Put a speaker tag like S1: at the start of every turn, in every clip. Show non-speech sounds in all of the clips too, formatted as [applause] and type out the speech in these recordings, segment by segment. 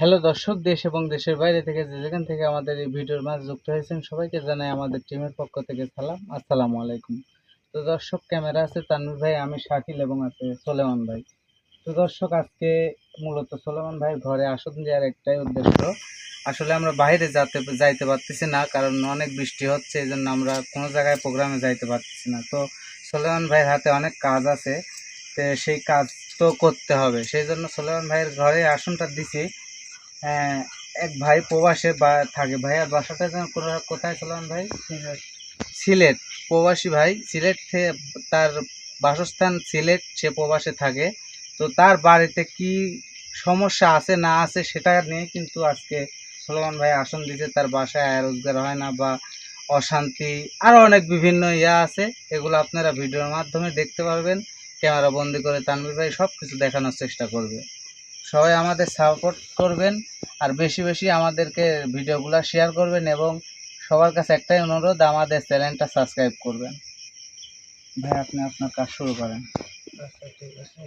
S1: Hello দর্শক, দেশ এবং দেশের বাইরে থেকে যে যেখান থেকে আমাদের এই ভিডিওর মাঝে যুক্ত হয়েছেন, সবাইকে জানাই আমাদের টিমের পক্ষ থেকে সালাম। আসসালামু আলাইকুম। তো দর্শক, ক্যামেরা আছে তানভীর ভাই, আমি শাকিল এবং আছে সোলেমান ভাই। তো দর্শক, আজকে মূলত সোলেমান ভাইয়ের ঘরে আসন দেওয়ার একটাই উদ্দেশ্য, আসলে আমরা বাইরে যাতে যাইতে পারতেছি না, কারণ অনেক বৃষ্টি হচ্ছে এই জন্য আমরা কোনো জায়গায় প্রোগ্রামে যাইতে পারতেছি না। তো সোলেমান ভাইয়ের হাতে অনেক কাজ আছে সেই কাজ তো করতে হবে। সেই জন্য সোলেমান ভাইয়ের ঘরে আসনটা দিছি। এক ভাই প্রবাসে বা থাকে। ভাইয়ার বাসাটা যেন কোথা- কোথায় ছিলাম ভাই? সিলেট। প্রবাসী ভাই সিলেট থেকে তার বাসস্থান সিলেট, সে প্রবাসে থাকে। তো তার বাড়িতে কি সমস্যা আছে না আছে সেটা নিয়ে কিন্তু আজকে সলমান ভাই আসন দিয়েছে। তার বাসায় আয় রোজগার হয় না বা অশান্তি আরও অনেক বিভিন্ন ইয়া আছে। এগুলো আপনারা ভিডিওর মাধ্যমে দেখতে পারবেন। ক্যামেরা বন্দি করে তানভীর ভাই সব কিছু দেখানোর চেষ্টা করবে। সবাই আমাদের সাপোর্ট করবেন আর বেশি বেশি আমাদেরকে ভিডিওগুলো শেয়ার করবেন এবং সবার কাছে একটাই অনুরোধ, আমাদের চ্যানেলটা সাবস্ক্রাইব করবেন। ভাই, আপনি আপনার কাজ শুরু করেন।
S2: আচ্ছা ঠিক আছে।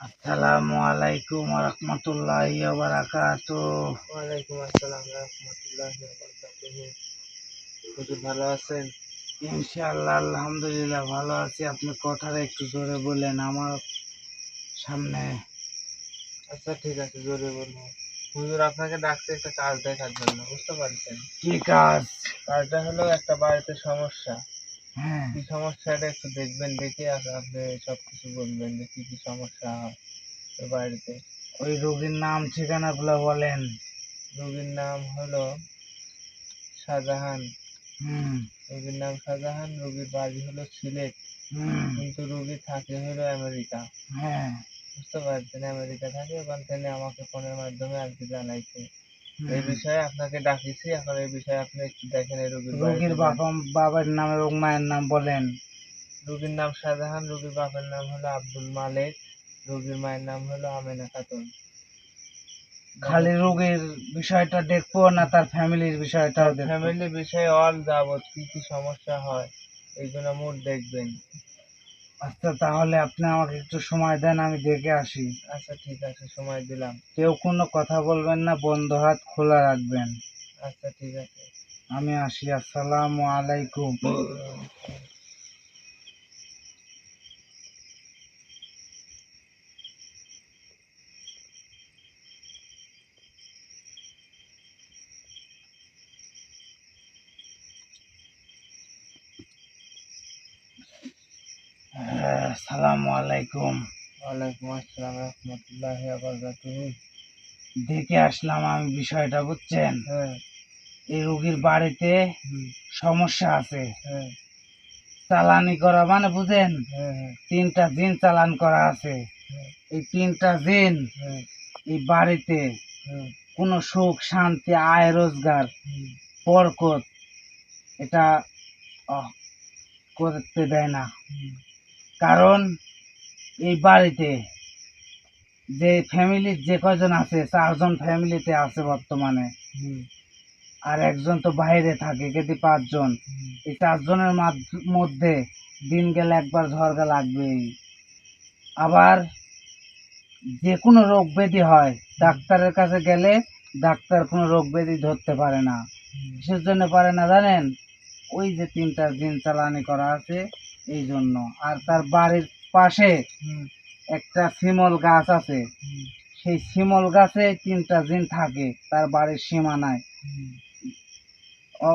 S1: আসসালামু আলাইকুম রহমতুল্লাহি বারাকাতু
S2: ওয়ালাইকুম আসসালাম ওয়া রাহমাতুল্লাহি ওয়া বারাকাতুহু হুজুর ভালো আছেন?
S1: ইনশাআল্লাহ আলহামদুলিল্লাহ ভালো আছি। আপনি কথাটা একটু জোরে বলেন আমার সামনে।
S2: আচ্ছা ঠিক আছে জোরে বলব। হুজুর আপনাকে ডাকছে একটা কাজ দেখার জন্য বুঝতে পারছেন?
S1: কি কাজ?
S2: কাজটা হলো একটা বাড়িতে সমস্যা। কি সমস্যাটা একটু দেখবেন দেখে আর আপনি সব কিছু বলবেন যে কি কি সমস্যা হয় বাড়িতে।
S1: ওই রোগীর নাম ঠিকানাগুলো বলেন।
S2: রোগীর নাম হলো শাহজাহান।
S1: হুম।
S2: রোগীর নাম শাহজাহান রোগীর বাড়ি হলো সিলেট। কিন্তু রোগী থাকে হলো আমেরিকা।
S1: হ্যাঁ।
S2: বুঝতে পারছেন? আমেরিকা থাকে ওখান থেকে আমাকে ফোনের মাধ্যমে আর কি জানাইছে। এই বিষয়ে আপনাকে ডাকিছি এখন এই বিষয়ে আপনি একটু দেখেন এই রোগীর
S1: রোগীর বাবা বাবার নাম এবং মায়ের নাম বলেন।
S2: রোগীর নাম শাহজাহান রোগীর বাবার নাম হলো আব্দুল মালেক রোগীর মায়ের নাম হলো আমেনা খাতুন।
S1: খালি রোগীর বিষয়টা দেখব না তার ফ্যামিলির বিষয়টাও দেখব?
S2: ফ্যামিলি বিষয়ে অল যাবত কি কি সমস্যা হয় এইগুলো মোট দেখবেন।
S1: আচ্ছা তাহলে আপনি আমাকে একটু সময় দেন আমি দেখে আসি।
S2: আচ্ছা ঠিক আছে সময় দিলাম।
S1: কেউ কোনো কথা বলবেন না বন্ধ হাত খোলা রাখবেন।
S2: আচ্ছা ঠিক আছে।
S1: আমি আসি আসসালামু আলাইকুম। হ্যাঁ, আসসালামু আলাইকুম।
S2: ওয়ালাইকুম আসসালাম রহমতুল্লাহ
S1: দেখে আসলাম আমি বিষয়টা বুঝছেন?
S2: হ্যাঁ।
S1: এই রোগীর বাড়িতে সমস্যা আছে।
S2: হ্যাঁ।
S1: চালানি করা মানে বুঝেন তিনটা জিন চালান করা আছে। এই তিনটা জিন এই বাড়িতে কোনো সুখ শান্তি আয় রোজগার
S2: হুম,
S1: বরকত এটা করতে দেয় না। কারণ এই বাড়িতে যে ফ্যামিলির যে কজন আছে চারজন ফ্যামিলিতে আছে বর্তমানে। আর একজন তো বাইরে থাকে কেটে পাঁচজন। এই চারজনের মাধ- মধ্যে দিন গেলে একবার ঝড়গা লাগবেই। আবার যে কোনো রোগ ব্যাধি হয় ডাক্তারের কাছে গেলে ডাক্তার কোনো রোগ ব্যাধি ধরতে পারে না। কিসের জন্য পারে না জানেন? ওই যে তিনটা দিন চালানি করা আছে এই জন্য আর তার বাড়ির পাশে একটা শিমল গাছ আছে। সেই শিমল গাছে তিনটা দিন থাকে তার বাড়ির সীমানায়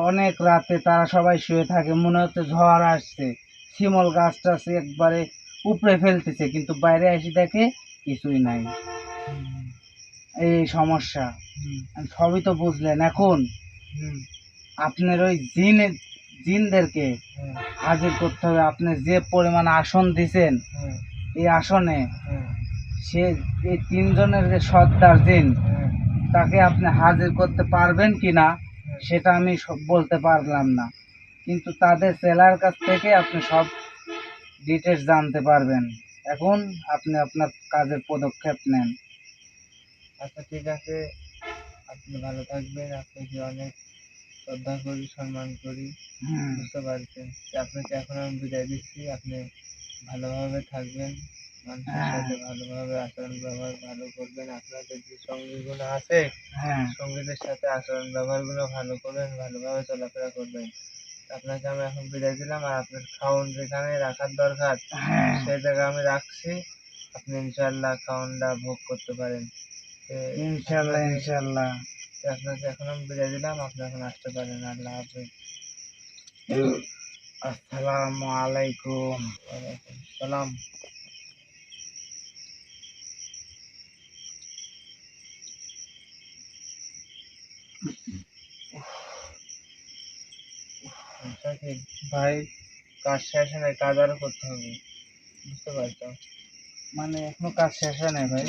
S1: অনেক রাতে তারা সবাই শুয়ে থাকে মনে হচ্ছে ঝড় আসছে। শিমল গাছটা সে একবারে উপড়ে ফেলতেছে কিন্তু বাইরে এসে দেখে কিছুই নাই। এই সমস্যা। সবই তো বুঝলেন। এখন আপনার ওই জিন জিনদেরকে হাজির করতে হবে। আপনি যে পরিমাণ আসন দিছেন, এই আসনে সে, এই তিনজনের যে সর্দার জিন, তাকে আপনি হাজির করতে পারবেন কি না সেটা আমি বলতে পারলাম না। কিন্তু তাদের সেলার কাছ থেকে আপনি সব ডিটেলস জানতে পারবেন। এখন আপনি আপনার কাজের পদক্ষেপ নেন।
S2: আচ্ছা ঠিক আছে। আপনি ভালো থাকবেন। আপনাকে অনেক শ্রদ্ধা করি সম্মান করি বুঝতে পারছেন? আপনাকে এখন আমি বিদায় দিচ্ছি। আপনি ভালোভাবে থাকবেন মানুষের
S1: হ্যাঁ।
S2: সাথে ভালোভাবে আচরণ ব্যবহার ভালো করবেন আপনাদের যে সঙ্গীগুলো আছে
S1: হ্যাঁ।
S2: সঙ্গীদের সাথে আচরণ ব্যবহারগুলো ভালো করবেন ভালোভাবে চলাফেরা করবেন। আপনাকে আমি এখন বিদায় দিলাম আর আপনার খাওন যেখানে রাখার দরকার
S1: হ্যাঁ।
S2: সেই জায়গায় আমি রাখছি। আপনি ইনশাল্লাহ খাওনটা ভোগ করতে পারেন।
S1: ইনশাল্লাহ ইনশাল্লাহ
S2: আপনাকে এখন আমি বিদায় দিলাম আপনি এখন আসতে পারেন আল্লাহ হাফিজ।
S1: আসসালামু আলাইকুম।
S2: ওয়ালাইকুম সালাম ভাই কাজ শেষ নাই কাজ আরও করতে হবে। বুঝতে পারছ
S1: মানে এখনও কাজ শেষ হয় নাই ভাই?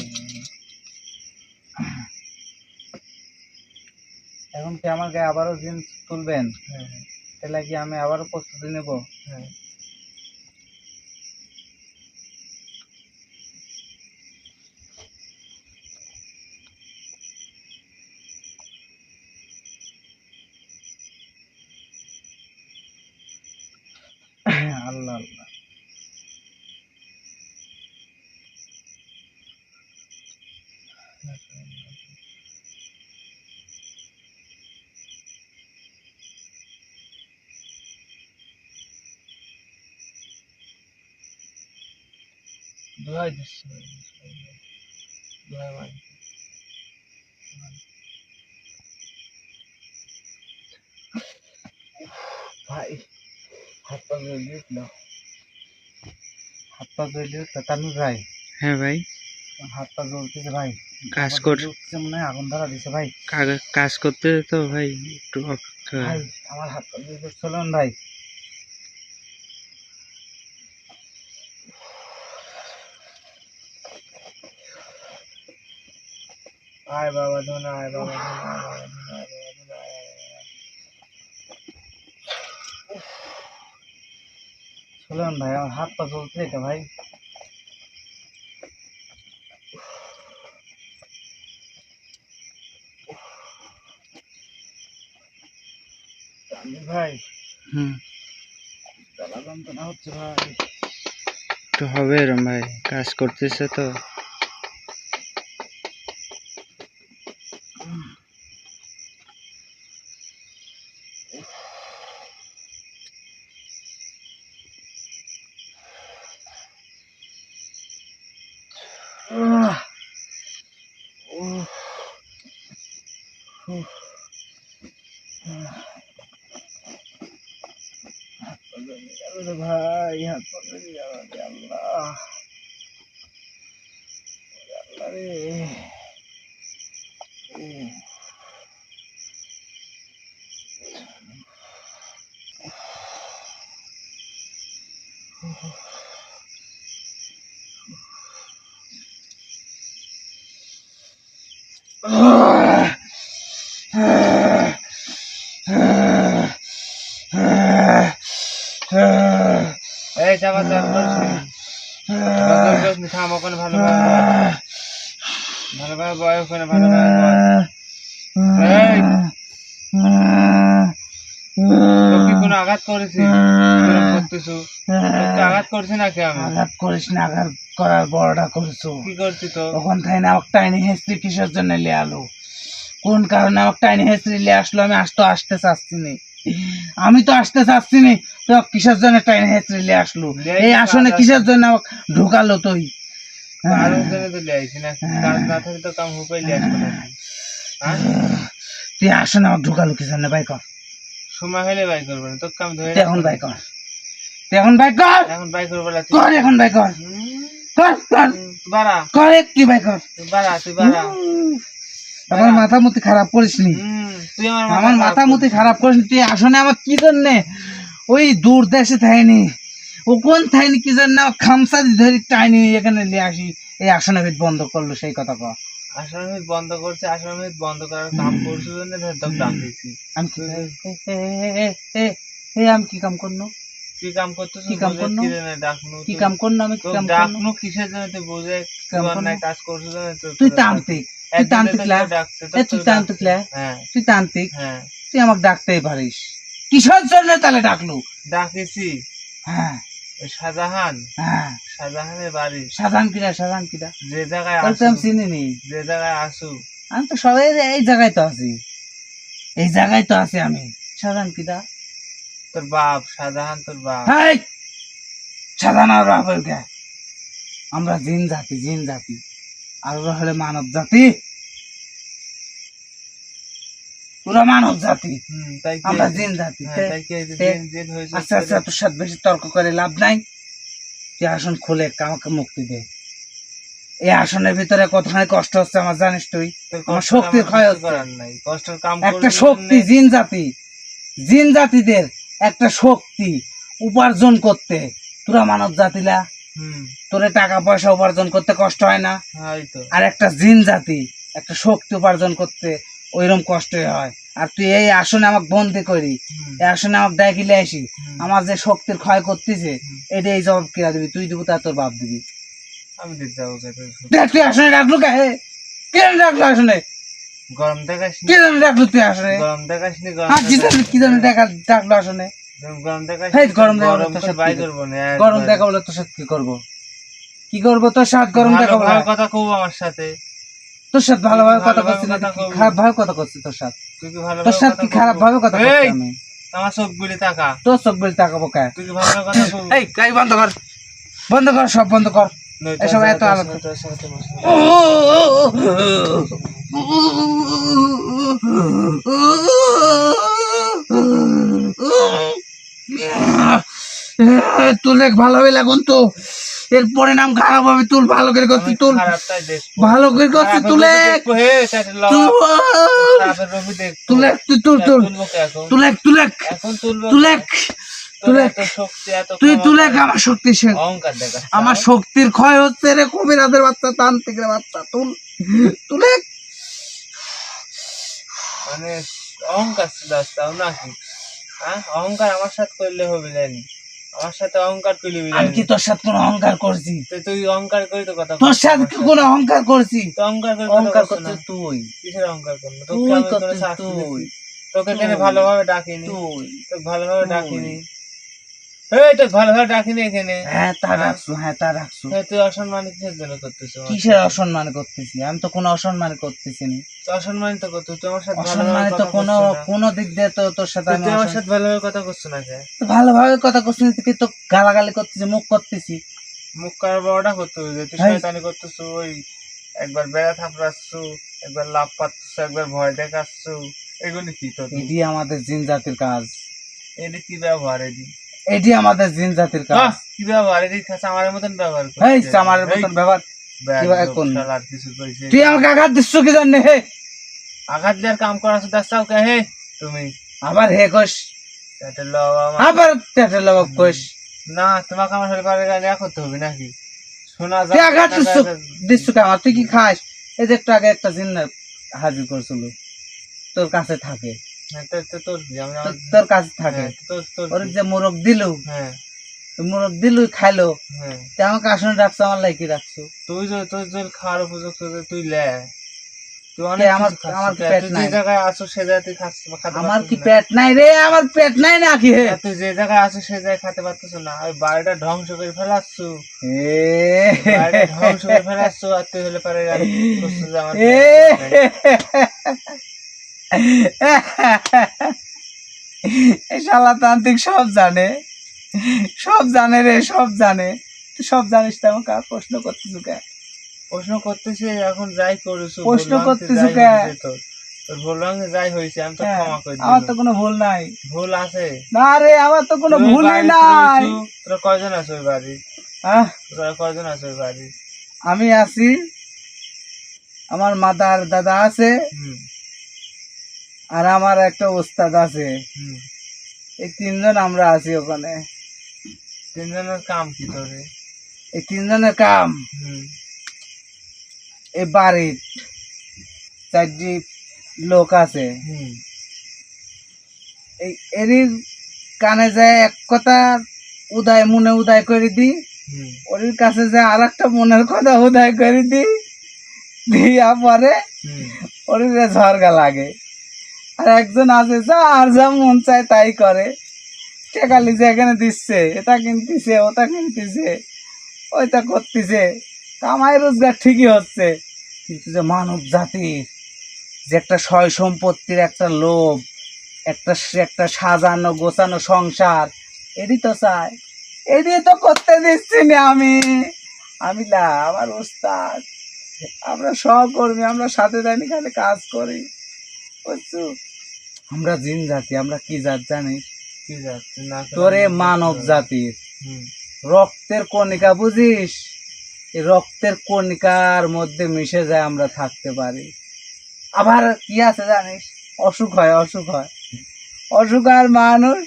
S1: এখন কি আমার গায়ে আবারও জিন্স তুলবেন?
S2: হ্যাঁ হ্যাঁ।
S1: তাহলে কি আমি আবারও প্রস্তুতি নেব?
S2: হ্যাঁ
S1: আল্লাহ আল্লাহ
S2: হাত পা জড়িয়ে
S1: উঠল ভাই
S2: হ্যাঁ ভাই।
S1: হাত পা ভাই
S2: কাজ
S1: আমার
S2: কর।
S1: জ্বলে উঠছে মনে আগুন ধরা দিছে ভাই
S2: কাজ করতে তো ভাই একটু
S1: আমার হাত ভাই।
S2: আয় বাবা ধন আয় বাবা ধন আয় বাবা ধন আয় বাবা ধন আয় আয়, আয়, আয়।
S1: চলুন ভাই আমার হাত পা জ্বলছে এটা ভাই তানভীর ভাই
S2: হুম
S1: জ্বালা যন্ত্রণা হচ্ছে ভাই
S2: তো হবে এরম ভাই কাজ করতেছে তো
S1: আহ! উহ! উহ! আহ! হাত পা জ্বলে গেল রে ভাই হাত পা জ্বলে গেল রে আল্লাহ ওরে আল্লাহ রে উহ!
S2: এই চাপা চাপ করছিস থাম ওখানে ভালোভাবে ভালোভাবে বয় ওখানে ভালোভাবে বয় কি কোনো আঘাত করেছি? করতেছো? আঘাত করছি নাকি আমি?
S1: আঘাত করিস না আঘাত করার বড়টা করছ।
S2: কি করছি তো?
S1: তখন তাই না আমাকে টাইনি হেস্ত্রি কিসের জন্য লিয়ে আলো কোন কারণে আমাকে টাইনি হেস্ত্রি লিয়ে আসলো? আমি আস তো আসতে চাচ্ছি নি। আমি তো আসতে চাচ্ছি নি তো কিসের জন্য হেস্ত্রি লিয়ে আসলো? এই আসনে কিসের জন্য ঢুকালো তুই?
S2: নাকি হ্যাঁ।
S1: তুই আসনে আমাকে ঢুকালো কি জন্য? ভাই কর।
S2: সময় হলে বাই করব না ধরে
S1: এখন ভাই কর। এখন ভাই কর।
S2: এখন বাই করব
S1: কর এখন ভাই কর। কর কর।
S2: বাড়া।
S1: কর একটি ভাই কর।
S2: বাড়া তুই বাড়া।
S1: আমার মাথা মুতি খারাপ করিস নি
S2: আমার
S1: মাথা মুতি খারাপ করিস নি। তুই আসনে আমার কি জন্যে? ওই দূর দেশে থাইনি। ও কোন থাইনি কি জন্য? খামসা দিয়ে ধরে টাইনি এখানে নিয়ে আসি। এই আসনে বন্ধ করল সেই কথা কয়
S2: বন্ধ করছে বন্ধ করার কাম করছ জন্য
S1: আমি কি এ, আমি কি কাম করনো?
S2: কি কাম করতেছ
S1: কি কাম করনো?
S2: ডাকনু?
S1: কি কাম করনো? আমি কি কাম করনো?
S2: ডাকনু কিসের জন্য? তুই বুঝে কাজ
S1: তুই
S2: তোর
S1: তান্ত্রিক তুই তান্ত্রিক লা। তুই তান্ত্রিক লা।
S2: হ্যাঁ।
S1: তুই তান্ত্রিক। তুই আমাকে ডাকতেই পারিস। কিসের জন্য তাহলে ডাকলু?
S2: ডাকিছি।
S1: হ্যাঁ।
S2: শাহজাহান।
S1: হ্যাঁ।
S2: শাহজাহানের বাড়ি।
S1: কিরা কিরা
S2: যে জায়গায়
S1: আমি চিনি নি।
S2: যে জায়গায় আসু
S1: আমি তো সবাই এই জায়গায় তো আছি। এই জায়গায় তো আছি আমি। কিরা
S2: তোর বাপ শাহজাহান তোর বাপ।
S1: হাই! আর আমরা জিন জাতি জিন জাতি। আর ওরা হলে মানব জাতি। মানব জাতি। আমরা জিন জাতি।
S2: হ্যাঁ,
S1: আচ্ছা আচ্ছা তোর সাথে বেশি তর্ক করে লাভ নাই। তুই আসন খুলে আমাকে মুক্তি দে। এই আসনের ভিতরে কতখানি কষ্ট হচ্ছে আমার জানিস তুই? আমার শক্তির ক্ষয় হচ্ছে। একটা শক্তি জিন জাতি। জিন জাতিদের একটা শক্তি উপার্জন করতে। তোরা মানব জাতিলা। তোরে টাকা পয়সা উপার্জন করতে কষ্ট হয় না? আর একটা জিন জাতি একটা শক্তি উপার্জন করতে ওইরকম কষ্টই হয়। আর তুই এই আসনে আমাকে বন্দি করি এই আসনে আমাকে ডাকিলে আসি আমার যে শক্তির ক্ষয় করতেছে এটা এই জবাব কিরা দিবি? তুই দিব তা তোর বাপ দিবি।
S2: আমি
S1: দেখ তুই আসনে ডাকলু কে? কে ডাকলো আসনে?
S2: গরম দেখাস
S1: কে জানি ডাকলো তুই আসনে?
S2: গরম দেখাস
S1: হ্যাঁ কি জানি ডাকলো আসনে?
S2: গরম
S1: দেখাবো তোর সাথে কি
S2: করব।
S1: দেখা বলে তোর সাথে কি করব? কি করব? তোর সাথে গরম
S2: ভালো
S1: দেখা বলে
S2: ভালো কথা কব আমার সাথে।
S1: তোর সাথে ভালোভাবে কথা করছি না। খারাপ ভাবে কথা করছি তোর সাথে।
S2: তুই কি ভালো
S1: তোর সাথে কি খারাপ ভাবে কথা করছি আমি?
S2: আমার চোখ বুড়ি তাকা।
S1: তোর চোখ বলে তাকাবো কে?
S2: তুই কি ভালো কথা কব?
S1: এই গাড়ি বন্ধ কর। বন্ধ কর সব বন্ধ কর। এসব এত আলোচনা [laughs] তুলে লাগুন তো। এর পরিণাম খারাপ হবে তুল ভালো করে করছি তুল। ভালো করে করছি তুলে।
S2: হে চাটের লওয়া
S1: তুল। তুলে। তুই তুল তুল।
S2: তুলবো কে এখন?
S1: তুলে তুলে।
S2: এখন তুলবো
S1: তুলে।
S2: তোর
S1: তুলে।
S2: এত শক্তি এত
S1: তুই
S2: ক্ষমতা,
S1: তুলে আমার শক্তি শেখ আমার শক্তির ক্ষয় হচ্ছে রে কবিরাজের বাচ্চা তান্ত্রিকের বাচ্চা তুল। তুলে।
S2: মানে অহংকার ছিল নাকি হ্যাঁ? অহংকার আমার সাথে করলে হবে জানি। আমার সাথে অহংকার করলে
S1: আমি কি তোর সাথে কোনো অহংকার করছি?
S2: তুই অহংকার করি তো কথা
S1: তোর সাথে কি কোনো অহংকার করছি?
S2: তো অহংকার করে
S1: অহংকার করছিস তুই।
S2: কিসের অহংকার শাস্তি
S1: তুই।
S2: তোকে কেন ভালোভাবে ডাকিনি?
S1: তুই।
S2: তোকে ভালোভাবে ডাকিনি। এই এখানে।
S1: হ্যাঁ তা রাখছো হ্যাঁ তা রাখছো।
S2: তুই অসম্মান কিসের জন্য করতেছ
S1: কিসের অসম্মান করতেছি? আমি তো কোনো অসম্মান করতেছি না।
S2: অসম্মানিত তো করতো তুই আমার সাথে ভালোভাবে
S1: অসম্মানিত
S2: কথা
S1: কোনো
S2: করছ না।
S1: কোনো দিক দিয়ে তো তোর সাথে আমি
S2: আমার ভালোভাবে কথা করছ না কে?
S1: তো ভালোভাবে কথা করছি তুই তো গালাগালি করতেছি মুখ করতেছি।
S2: মুখ কার বড়টা করতে হবে তুই। শয়তানি করতেছো ওই একবার বেড়া থাপড়াচ্ছু একবার লাভ পাচ্ছ একবার ভয় দেখাচ্ছ। এগুলি কি তোর?
S1: এটি আমাদের জিন জাতির কাজ।
S2: এটি কি ব্যবহার এটি?
S1: এটি আমাদের জিন জাতির কাজ।
S2: কি ব্যবহার এটি চামারের মতন ব্যবহার করছে।
S1: এই চামারের মতন ব্যবহার। তুই আমাকে আঘাত দিচ্ছ কি জানে হে।
S2: আঘাত দেওয়ার কাম করা শুধু চাও কে হে তুমি।
S1: আবার হে কোষ আবার তেটের লবাব কোষ
S2: না তোমাকে আমার সাথে পারে গাড়ি করতে হবে নাকি? শোনা
S1: তুই আঘাত
S2: যায়
S1: দিচ্ছ দিচ্ছ কে আমার তুই কি খাস? এই যে একটু আগে একটা জিন হাজির করছিল। তোর কাছে থাকে।
S2: তোর আমি
S1: তোর- কাছে থাকে।
S2: হ্যাঁ,
S1: ওর যে মোরগ দিল।
S2: হ্যাঁ।
S1: মোরগ দিল খাইলো।
S2: হ্যাঁ।
S1: তে আমাকে আসনে রাখছো আমার লাইকি রাখছো
S2: তুই যে তোর যে খাওয়ার উপযুক্ত তুই লে।
S1: আমার- কি পেট নাই?
S2: আছো সে জায়গায় তুই খাচ্ছিস
S1: আমার কি পেট নাই রে আমার পেট নাই নাকি?
S2: তুই যে জায়গায় আছো সে জায়গায় খেতে পারতেছ না। ওই বাড়িটা ধ্বংস করে ফেলাচ্ছ। ধ্বংস করে ফেলাচ্ছ আর তুই হলে পারে
S1: শালা তান্ত্রিক সব জানে। সব জানে রে সব জানে। তুই সব জানিস তো আমাকে আর প্রশ্ন করতেছ কে?
S2: প্রশ্ন করতেছি এখন যাই করেছ
S1: প্রশ্ন
S2: ভাঙতে
S1: কে?
S2: তোর তোর ভুল ভাঙতে যাই হয়েছে আমি তো
S1: হ্যাঁ,
S2: ক্ষমা করে
S1: আমার তো কোনো ভুল নাই।
S2: ভুল আছে।
S1: না রে আমার তো কোনো ভুলই নাই।
S2: তোরা কয়জন আছো ওই বাড়ি?
S1: আহ,
S2: তোরা কয়জন আছো ওই বাড়ি?
S1: আমি আছি। আমার মাদার দাদা আছে। আর আমার একটা ওস্তাদ আছে। এই তিনজন আমরা আছি ওখানে।
S2: তিনজনের কাম কি তোরে?
S1: এই তিনজনের কাম? এই বাড়ির চারটি লোক আছে। এই এরই কানে যায় এক কথা উদয় মনে উদয় করে
S2: হুম।
S1: ওর কাছে যায় আর একটা মনের কথা উদয় করে দিই। দিয়া পরে ওর ঝরগা লাগে। আর একজন আছে যা আর যা মন চায় তাই করে। টেকালি যে এখানে দিচ্ছে, এটা কিনতেছে, ওটা কিনতেছে, ওইটা করতেছে। কামাই রোজগার ঠিকই হচ্ছে, কিন্তু যে মানব জাতির যে একটা সয় সম্পত্তির একটা লোভ, একটা একটা সাজানো গোছানো সংসার, এরই তো চায়। এরই তো করতে দিচ্ছি না আমি। আমি না, আমার ওস্তাদ, আমরা সহকর্মী, আমরা সাথে দাঁড়িয়ে খালি কাজ করি। বুঝছ আমরা জিন জাতি আমরা কি জাত জানিস
S2: কি না
S1: তোরে মানব জাতির। রক্তের কণিকা বুঝিস? এই রক্তের কণিকার মধ্যে মিশে যায় আমরা থাকতে পারি। আবার কি আছে জানিস? অসুখ হয় অসুখ হয়। অসুখ আর মানুষ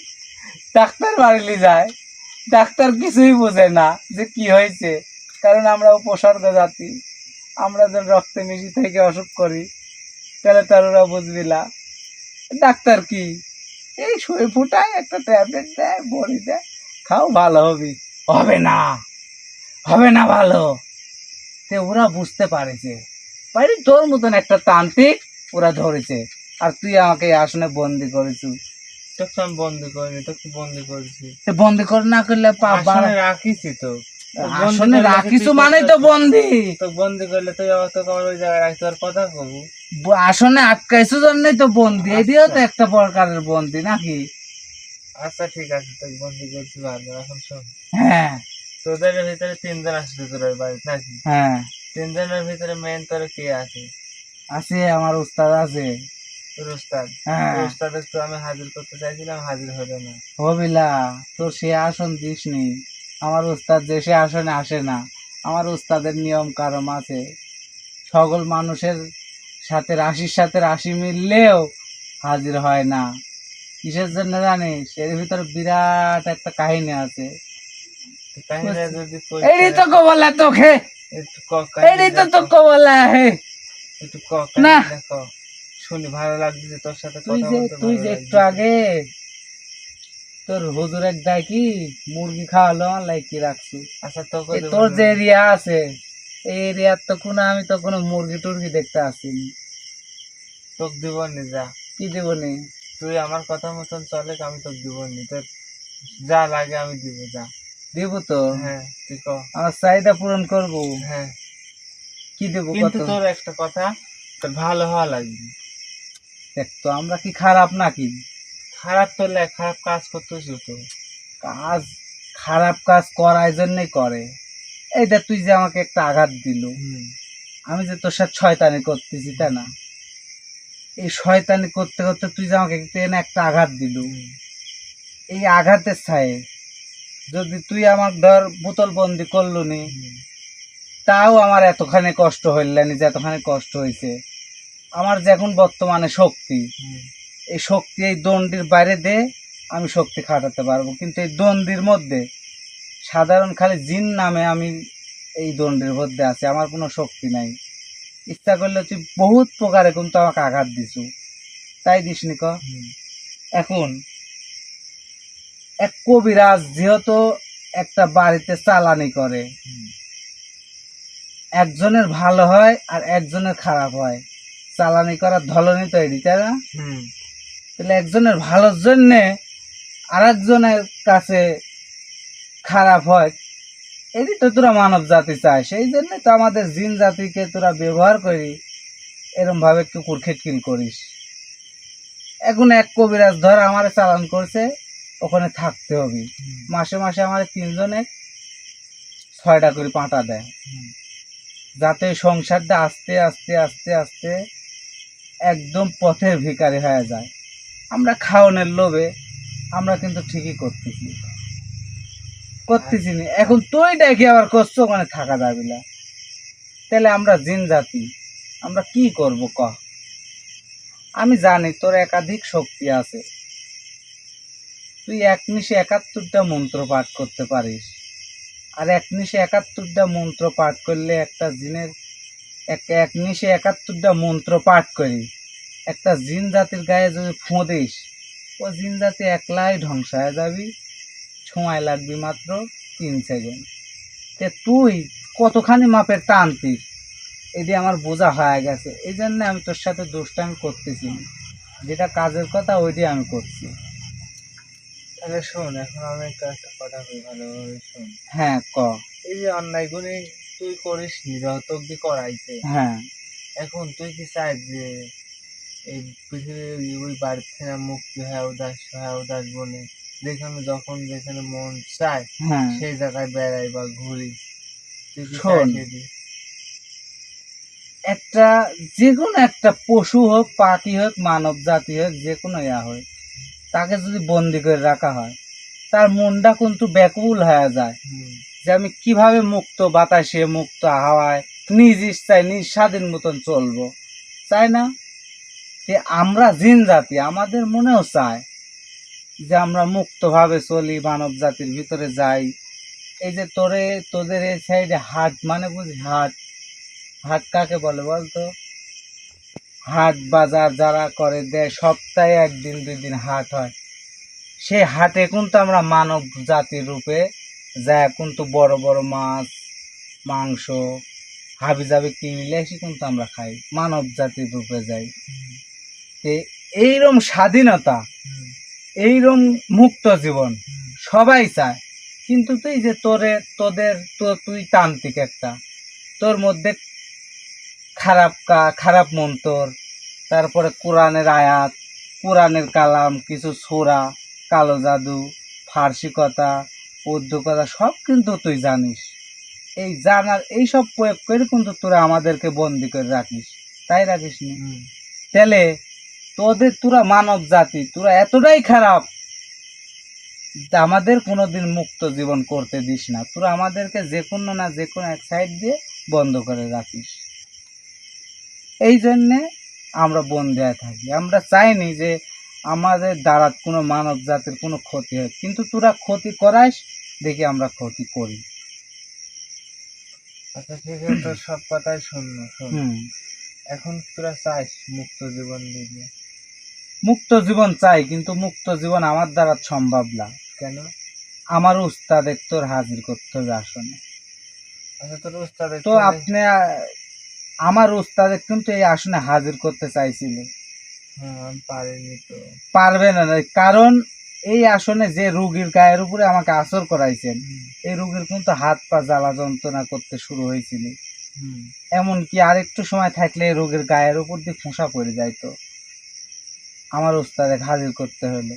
S1: ডাক্তার বাড়িলি যায়। ডাক্তার কিছুই বোঝে না যে কি হয়েছে। কারণ আমরা উপসর্গ জাতি। আমরা যেন রক্তে মিশি থেকে অসুখ করি। তাহলে তার ওরা বুঝবি না। ডাক্তার কি? এই শুয়ে ফুটায় একটা ট্যাবলেট দেয় বড়ি দেয় খাও ভালো হবি। হবে না। হবে না ভালো। তে ওরা বুঝতে পারেছে। বাইরে তোর মতন একটা তান্ত্রিক ওরা ধরেছে। আর তুই আমাকে আসনে বন্দি করেছু।
S2: তোকে আমি বন্দি করিনি তোকে বন্দি করেছি।
S1: বন্দি করে না করলে পাপ
S2: রাখিছি তো।
S1: আসনে রাখিছু মানে তো বন্দি।
S2: তো বন্দি করলে তুই তোকে আমার ওই জায়গায় রাখতে কথা কবু।
S1: আসনে আটকাইছো জন্যই তো বন্দি। এটিও তো। একটা প্রকারের বন্দি নাকি?
S2: আচ্ছা ঠিক আছে তোকে বন্দি করছি ভালো এখন শোন।
S1: হ্যাঁ।
S2: তোদের ভিতরে তিনজন আসবে তোর বাড়িতে নাকি?
S1: হ্যাঁ।
S2: তিনজনের ভিতরে মেন তোর কে আছে?
S1: আছে আমার উস্তাদ আছে।
S2: তোর উস্তাদ?
S1: হ্যাঁ।
S2: তোর উস্তাদের তো আমি হাজির করতে চাইছিলাম হাজির হলো না।
S1: হবিলা তোর সে আসন দিসনি। আমার উস্তাদ যে সে আসনে আসে না। আমার উস্তাদের নিয়ম কারম আছে। সকল মানুষের সাথে রাশির সাথে রাশি মিললেও হাজির হয় না। কিসের জন্য জানিস এর ভিতরে বিরাট একটা কাহিনী আছে।
S2: তো
S1: কবলা তোকে। তো তো
S2: ক,
S1: কবলা হে
S2: একটু ক
S1: না।
S2: কাহিনীটা ক শুনি ভালো লাগছে তোর সাথে
S1: তুই
S2: কথা
S1: যে
S2: বলতে
S1: তুই যে একটু আগে তোর হুজুর এক দেয় কি? মুরগি খাওয়ালো লাইকি রাখছু?
S2: আচ্ছা
S1: তোর যে এরিয়া আছে এই এরিয়ার তো কোনো আমি তো কোনো মুরগি টুরগি দেখতে আসিনি।
S2: তোকে দিব নি যা।
S1: কি দেবনি?
S2: তুই আমার কথা মতন চলে আমি তোকে দিব নি তোর যা লাগে আমি দিব যা।
S1: দেব তো?
S2: হ্যাঁ তুই ক।
S1: আমার চাহিদা পূরণ করব।
S2: হ্যাঁ।
S1: কি দেবো
S2: কিন্তু তোর একটা কথা তোর ভালো হওয়া লাগবে।
S1: দেখ তো আমরা কি খারাপ নাকি?
S2: খারাপ করলে খারাপ কাজ করতেছ তো।
S1: কাজ খারাপ কাজ করার জন্যই করে। এই দেখ তুই যে আমাকে একটা আঘাত দিল। আমি যে তোর সাথে শয়তানি করতেছি তাই না? এই শয়তানি করতে করতে তুই যে আমাকে টেনে একটা আঘাত দিল? এই আঘাতের ছায়ে যদি তুই আমার ধর বোতল বন্দি করলু নি তাও আমার এতখানি কষ্ট হইলানি যে এতখানি কষ্ট হয়েছে আমার যে এখন বর্তমানে শক্তি এই শক্তি এই দণ্ডির বাইরে দে আমি শক্তি খাটাতে পারব। কিন্তু এই দণ্ডির মধ্যে সাধারণ খালি জিন নামে আমি এই দণ্ডির মধ্যে আছি আমার কোনো শক্তি নাই। ইচ্ছা করলে তুই বহুত প্রকারে কিন্তু আমাকে আঘাত দিছু। তাই দিসনি ক। এখন এক কবিরাজ যেহেতু একটা বাড়িতে চালানি করে একজনের ভালো হয় আর একজনের খারাপ হয়। চালানি করার ধলনই তৈরি তাই না?
S2: হুম,
S1: তাহলে একজনের ভালোর জন্যে আর একজনের কাছে খারাপ হয়। এটি তো তোরা মানব জাতি চায় সেই জন্য তো আমাদের জিন জাতিকে তোরা ব্যবহার করি এরমভাবে কুকুর খেটকিল করিস। এখন এক কবিরাজ ধর আমার চালান করছে ওখানে থাকতে হবে। মাসে মাসে আমার তিনজনে ছয়টা করে পাঁটা দেয়। যাতে সংসারটা আস্তে আস্তে আস্তে আস্তে একদম পথের ভিখারি হয়ে যায়। আমরা খাওয়ানোর লোভে আমরা কিন্তু ঠিকই করতেছি। করতেছি এখন তুই দেখি আবার করছ ওখানে থাকা যাবে না। তাহলে আমরা জিন জাতি, আমরা কি করব ক? আমি জানি তোর একাধিক শক্তি আছে। তুই এক নিশে একাত্তরটা মন্ত্র পাঠ করতে পারিস। আর এক নিশে একাত্তরটা মন্ত্র পাঠ করলে একটা জিনের, এক নিশে একাত্তরটা মন্ত্র পাঠ করি। একটা জিন জাতির গায়ে যদি ফোঁদিস ও জিন জাতি একলাই ধ্বংস হয়ে যাবি। সময় লাগবে মাত্র তিন সেকেন্ড তে তুই কতখানি মাপের টানতিস এটি আমার বোঝা হয়ে গেছে। এই জন্য আমি তোর সাথে দুষ্টামি করতেছি। যেটা কাজের কথা ওইটি আমি করছি।
S2: তাহলে শোন এখন আমি তো একটা কথা বলি ভালোভাবে শোন।
S1: হ্যাঁ ক।
S2: এই যে অন্যায়গুলি তুই করিস নি যত অব্দি করাইছে।
S1: হ্যাঁ।
S2: এখন তুই কি চাই যে এই পৃথিবীর ওই বাড়ি থেকে মুক্তি হয় উদাস হয় উদাস বনে? যেখানে যখন যেখানে মন চায়
S1: হ্যাঁ।
S2: সেই জায়গায় বেড়াই বা ঘুরি।
S1: একটা যে কোনো একটা পশু হোক পাখি হোক মানব জাতি হোক যে কোনো ইয়া হোক তাকে যদি বন্দি করে রাখা হয় তার মনটা কিন্তু ব্যাকুল হয়ে যায়। যে আমি কীভাবে মুক্ত বাতাসে মুক্ত হাওয়ায় নিজ ইচ্ছায় নিজ স্বাধীন মতন চলবো। চাই না যে আমরা জিন জাতি আমাদের মনেও চায় যে আমরা মুক্তভাবে চলি মানব জাতির ভিতরে যাই। এই যে তোরে তোদের এই সাইডে হাট মানে বুঝি হাট? হাট কাকে বলে বলতো? হাট বাজার যারা করে দেয় সপ্তাহে একদিন দুই দিন হাট হয়। সেই হাটে কিন্তু আমরা মানব জাতির রূপে যা কিন্তু বড় বড় মাছ মাংস হাবি জাবি কিনলে এসে কিন্তু আমরা খাই। মানব জাতির রূপে যাই। এইরম স্বাধীনতা
S2: হুম,
S1: এইরম মুক্ত জীবন সবাই চায়। কিন্তু তুই যে তোরে তোদের তো তুই তান্ত্রিক একটা। তোর মধ্যে খারাপ কা খারাপ মন্তর তারপরে কোরআনের আয়াত কোরআনের কালাম কিছু সোরা কালো জাদু ফার্সি কথা উর্দু কথা সব কিন্তু তুই জানিস। এই জানার এই সব প্রয়োগ করে কিন্তু তোরা আমাদেরকে বন্দি করে রাখিস। তাই রাখিস নি তাহলে তোদের তোরা মানব জাতি তোরা এতটাই খারাপ আমাদের কোনোদিন মুক্ত জীবন করতে দিস না। তোরা আমাদেরকে যে কোনো না যে কোনো এক সাইড দিয়ে বন্ধ করে রাখিস। এই জন্যে আমরা বন্ধ হয়ে থাকি। আমরা চাইনি যে আমাদের দ্বারা কোনো মানব জাতির কোনো ক্ষতি হয় কিন্তু তোরা ক্ষতি করাইস দেখি আমরা ক্ষতি করি।
S2: আচ্ছা ঠিক আছে তোর সব কথাই শূন্য শোন। এখন তোরা চাইস মুক্ত জীবন দিবি।
S1: মুক্ত জীবন চাই কিন্তু মুক্ত জীবন আমার দ্বারা সম্ভব না।
S2: কেন?
S1: আমার উস্তাদের তোর হাজির করতে হবে আসনে।
S2: আচ্ছা
S1: তো আপনি আমার উস্তাদের কিন্তু এই আসনে হাজির করতে চাইছিল।
S2: হ্যাঁ
S1: পারবে না কারণ এই আসনে যে রুগীর গায়ের উপরে আমাকে আসর করাইছেন এই রুগীর কিন্তু হাত পা জ্বালা যন্ত্রণা করতে শুরু হয়েছিল। এমনকি আর একটু সময় থাকলে এই রোগীর গায়ের উপর দিয়ে ফোঁসা পড়ে যাইতো আমার উস্তাদে হাজির করতে হলো।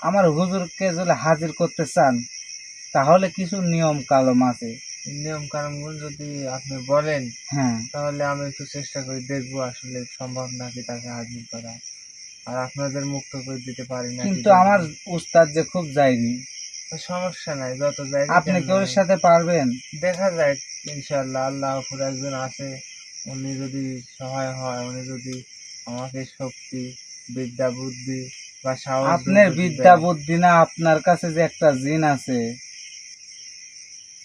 S1: আমার হুজুরকে যদি হাজির করতে চান তাহলে কিছু নিয়ম কালম আছে।
S2: নিয়ম কানুনগুলো যদি আপনি বলেন
S1: হ্যাঁ।
S2: তাহলে আমি একটু চেষ্টা করে দেখব আসলে সম্ভব নাকি তাকে হাজির করা। আর আপনাদের মুক্ত করে দিতে পারি না
S1: কিন্তু আমার উস্তাদ যে খুব যায়নি
S2: সমস্যা নাই যত যাই
S1: আপনি কি ওর সাথে পারবেন?
S2: দেখা যায় ইনশাল্লাহ আল্লাহ একজন আছে উনি যদি সহায় হয় উনি যদি আমাকে শক্তি বিদ্যা বুদ্ধি বা সাহস
S1: আপনার বিদ্যা
S2: দেয়,
S1: বুদ্ধি না আপনার কাছে যে একটা জিন আছে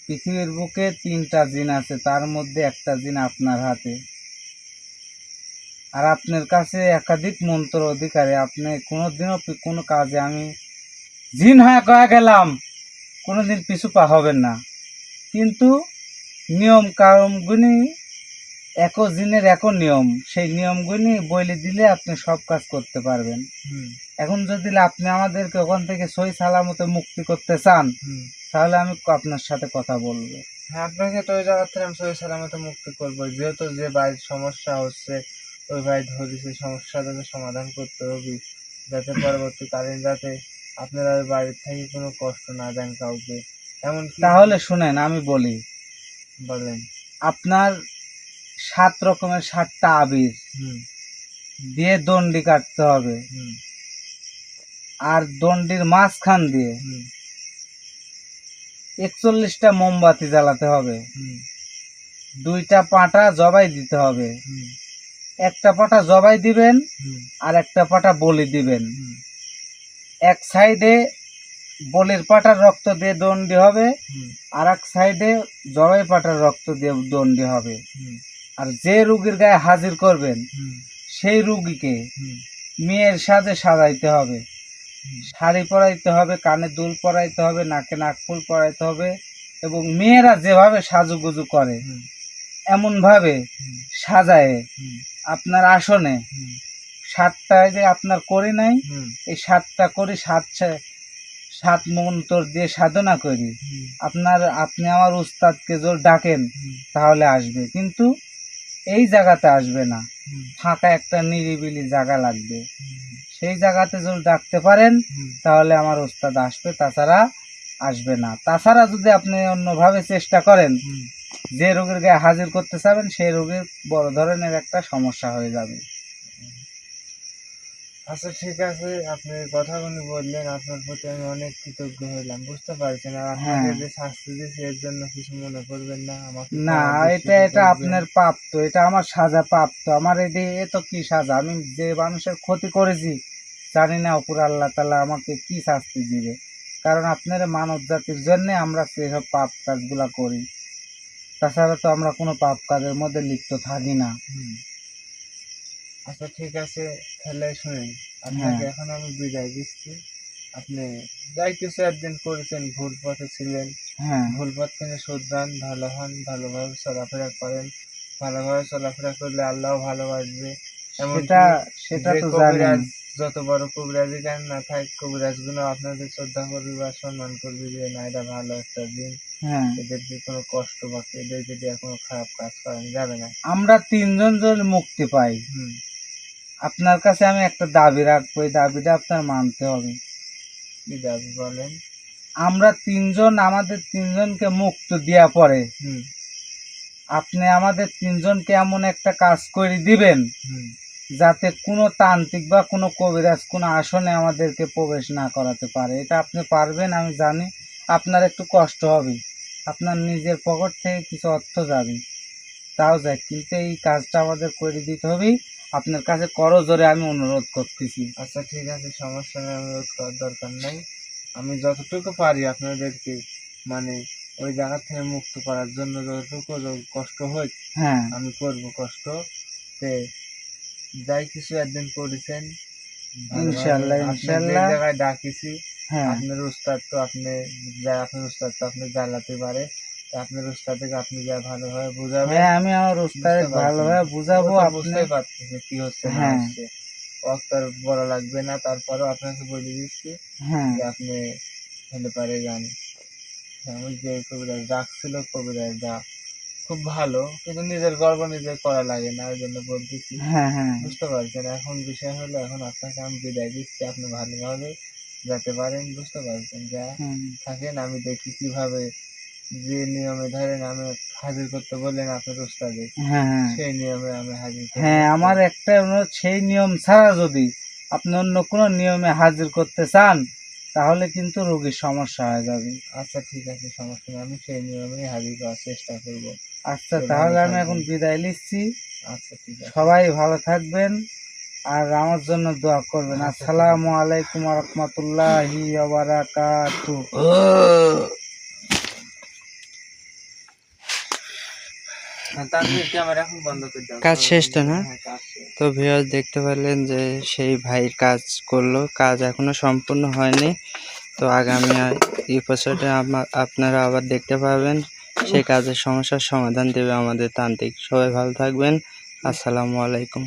S1: পৃথিবীর বুকে তিনটা জিন আছে তার মধ্যে একটা জিন আপনার হাতে। আর আপনার কাছে একাধিক মন্ত্র অধিকারী আপনি কোনোদিনও কোনো কাজে আমি জিন হয়ে কয়ে গেলাম কোনোদিন পিছু পা হবেন না। কিন্তু নিয়ম কারণগুলি এক জিনের এক নিয়ম। সেই নিয়মগুলি বলে দিলে আপনি সব কাজ করতে পারবেন। এখন যদি আপনি আমাদেরকে ওখান থেকে সই সালামতে মুক্তি করতে চান তাহলে আমি আপনার সাথে কথা বলব।
S2: হ্যাঁ আপনাকে তো ওই জায়গা থেকে আমি সই সালামতে মুক্তি করব। যেহেতু যে বাড়ির সমস্যা হচ্ছে ওই ভাই ধরি সেই সমস্যাটাকে সমাধান করতে হবে। যাতে পরবর্তীকালীন যাতে আপনারা ওই বাড়ির থেকে কোনো কষ্ট না দেন কাউকে। এমনকি
S1: তাহলে শুনেন আমি বলি।
S2: বলেন।
S1: আপনার সাত রকমের সাতটা আবির। দিয়ে দণ্ডি কাটতে হবে। আর দণ্ডির মাঝখান দিয়ে একচল্লিশটা মোমবাতি জ্বালাতে হবে। দুইটা পাটা জবাই দিতে হবে। একটা পাটা জবাই দিবেন আর একটা পাটা বলি দিবেন। এক সাইডে বলির পাটার রক্ত দিয়ে দণ্ডি হবে আর এক সাইডে জবাই পাটার রক্ত দিয়ে দণ্ডি হবে। আর যে রুগীর গায়ে হাজির করবেন সেই রুগীকে মেয়ের সাজে সাজাইতে হবে। শাড়ি পরাইতে হবে কানে দুল পরাইতে হবে নাকে নাকফুল পরাইতে হবে এবং মেয়েরা যেভাবে সাজুগুজু করে
S2: হুম।
S1: এমন ভাবে
S2: হুম।
S1: সাজায় আপনার আসনে। সাতটায় যে আপনার করি নাই এই সাতটা করি সাত সাত মন্তর দিয়ে সাধনা করি। আপনার আপনি আমার উস্তাদকে জোর ডাকেন তাহলে আসবে। কিন্তু এই জায়গাতে আসবে না। ফাঁকা একটা নিরিবিলি জায়গা লাগবে। সেই জায়গাতে যদি ডাকতে পারেন, তাহলে আমার ওস্তাদ আসবে, তাছাড়া আসবে না। তাছাড়া যদি আপনি অন্যভাবে চেষ্টা করেন, যে রোগীর গায়ে হাজির করতে চাবেন, সেই রোগীর বড় ধরনের একটা সমস্যা হয়ে যাবে।
S2: আচ্ছা ঠিক আছে আপনি কথাগুলো বললেন আপনার প্রতি আমি অনেক কৃতজ্ঞ হইলাম বুঝতে পারছেন আর আপনাকে
S1: হ্যাঁ।
S2: যে শাস্তি দিয়েছি এর জন্য কিছু মনে করবেন না আমাকে
S1: না এটা এটা। আপনার প্রাপ্ত এটা আমার সাজা প্রাপ্ত আমার এটি এ তো কি সাজা আমি যে মানুষের ক্ষতি করেছি জানি না অপুর আল্লাহ তালা আমাকে কি শাস্তি দিবে কারণ আপনার মানব জাতির জন্য আমরা সেসব পাপ কাজগুলা করি তাছাড়া তো আমরা কোনো পাপ কাজের মধ্যে লিপ্ত থাকি না।
S2: আচ্ছা ঠিক আছে তাহলে শুনেন। আপনাকে
S1: হ্যাঁ।
S2: এখন আমি বিদায় দিচ্ছি। আপনি যাই কিছু একদিন করেছেন ভুল পথে ছিলেন
S1: হ্যাঁ।
S2: ভুল পথ থেকে শুধরান ভালো হন ভালোভাবে চলাফেরা করেন ভালোভাবে চলাফেরা করলে আল্লাহ ভালোবাসবে।
S1: সেটা সেটা তো
S2: কবিরাজ যত বড় কবিরাজি জ্ঞান না থাক কবিরাজগুলো আপনাদের শ্রদ্ধা করবে বা সম্মান করবে যে না এটা ভালো একটা দিন।
S1: হ্যাঁ।
S2: এদেরকে কোনো কষ্ট বা এদের যদি কোনো খারাপ কাজ করেন যাবে না।
S1: আমরা তিনজন যদি মুক্তি পাই
S2: হুম।
S1: আপনার কাছে আমি একটা দাবি রাখব এই দাবিটা আপনার মানতে হবে।
S2: কি দাবি বলেন?
S1: আমরা তিনজন আমাদের তিনজনকে মুক্ত দেওয়া পরে
S2: হুম।
S1: আপনি আমাদের তিনজনকে এমন একটা কাজ করে দিবেন
S2: হুম।
S1: যাতে কোনো তান্ত্রিক বা কোনো কবিরাজ কোনো আসনে আমাদেরকে প্রবেশ না করাতে পারে। এটা আপনি পারবেন আমি জানি। আপনার একটু কষ্ট হবে। আপনার নিজের পকেট থেকে কিছু অর্থ যাবে। তাও যাক কিন্তু এই কাজটা আমাদের করে দিতে হবে। আপনার কাছে করো জোরে আমি অনুরোধ করতেছি।
S2: আচ্ছা ঠিক আছে সমস্যা নেই অনুরোধ করার দরকার নাই। আমি যতটুকু পারি আপনাদেরকে মানে ওই জায়গা থেকে মুক্ত করার জন্য যতটুকু কষ্ট হয়
S1: হ্যাঁ।
S2: আমি করব কষ্ট। তে যাই কিছু একদিন করেছেন
S1: ইনশাআল্লাহ, ইনশাআল্লাহ।
S2: জায়গায় ডাকিছি।
S1: হ্যাঁ।
S2: আপনার উস্তাদ তো আপনি যা আপনার উস্তাদ তো আপনি জ্বালাতে পারে। আপনার উস্তাদকে আপনি যা ভালোভাবে বুঝাবেন
S1: হ্যাঁ আমি আমার উস্তাদ। ভালোভাবে বুঝাবো আপনি।
S2: পারতেছে কি হচ্ছে না
S1: হ্যাঁ।
S2: হচ্ছে। অক্তর বলা লাগবে না তারপরেও আপনাকে বলে দিচ্ছি
S1: হ্যাঁ।
S2: যে আপনি হলে পারে গান ওই যে কবিরাজ ডাকছিল কবিরাজটা খুব ভালো কিন্তু নিজের গর্ব নিজে করা লাগে না ওই জন্য বলতেছি
S1: হ্যাঁ হ্যাঁ।
S2: বুঝতে পারছেন? এখন বিষয় হলো এখন আপনাকে আমি বিদায় দিচ্ছি আপনি ভালোভাবে যেতে পারেন বুঝতে পারছেন? যা। থাকেন আমি দেখি কীভাবে যে নিয়মে ধরেন আমি হাজির করতে বললেন আপনার উস্তাদে
S1: হ্যাঁ হ্যাঁ।
S2: সেই নিয়মে আমি হাজির।
S1: হ্যাঁ আমার একটা অনুরোধ সেই নিয়ম ছাড়া যদি আপনি অন্য কোনো নিয়মে হাজির করতে চান তাহলে কিন্তু রোগীর সমস্যা হয়ে যাবে।
S2: আচ্ছা ঠিক আছে সমস্যা নেই আমি সেই নিয়মে হাজির করার চেষ্টা করব।
S1: আচ্ছা তাহলে আমি এখন বিদায় নিচ্ছি।
S2: আচ্ছা ঠিক আছে।
S1: সবাই ভালো থাকবেন আর আমার জন্য দোয়া করবেন।
S2: আচ্ছা।
S1: আসসালামু আলাইকুম রহমতুল্লাহি বারাকাতু
S2: ক্যামেরা এখন বন্ধ করে দাও
S3: কাজ শেষ তো না?
S2: হ্যাঁ।
S3: তো ভিউয়ার দেখতে পারলেন যে সেই ভাইয়ের কাজ করল। কাজ এখনও সম্পূর্ণ হয়নি। তো আগামী এপিসোডে আপনারা আবার দেখতে পাবেন। সেই কাজের সমস্যার সমাধান দেবে আমাদের তান্ত্রিক। সবাই ভালো থাকবেন। আসসালামু আলাইকুম।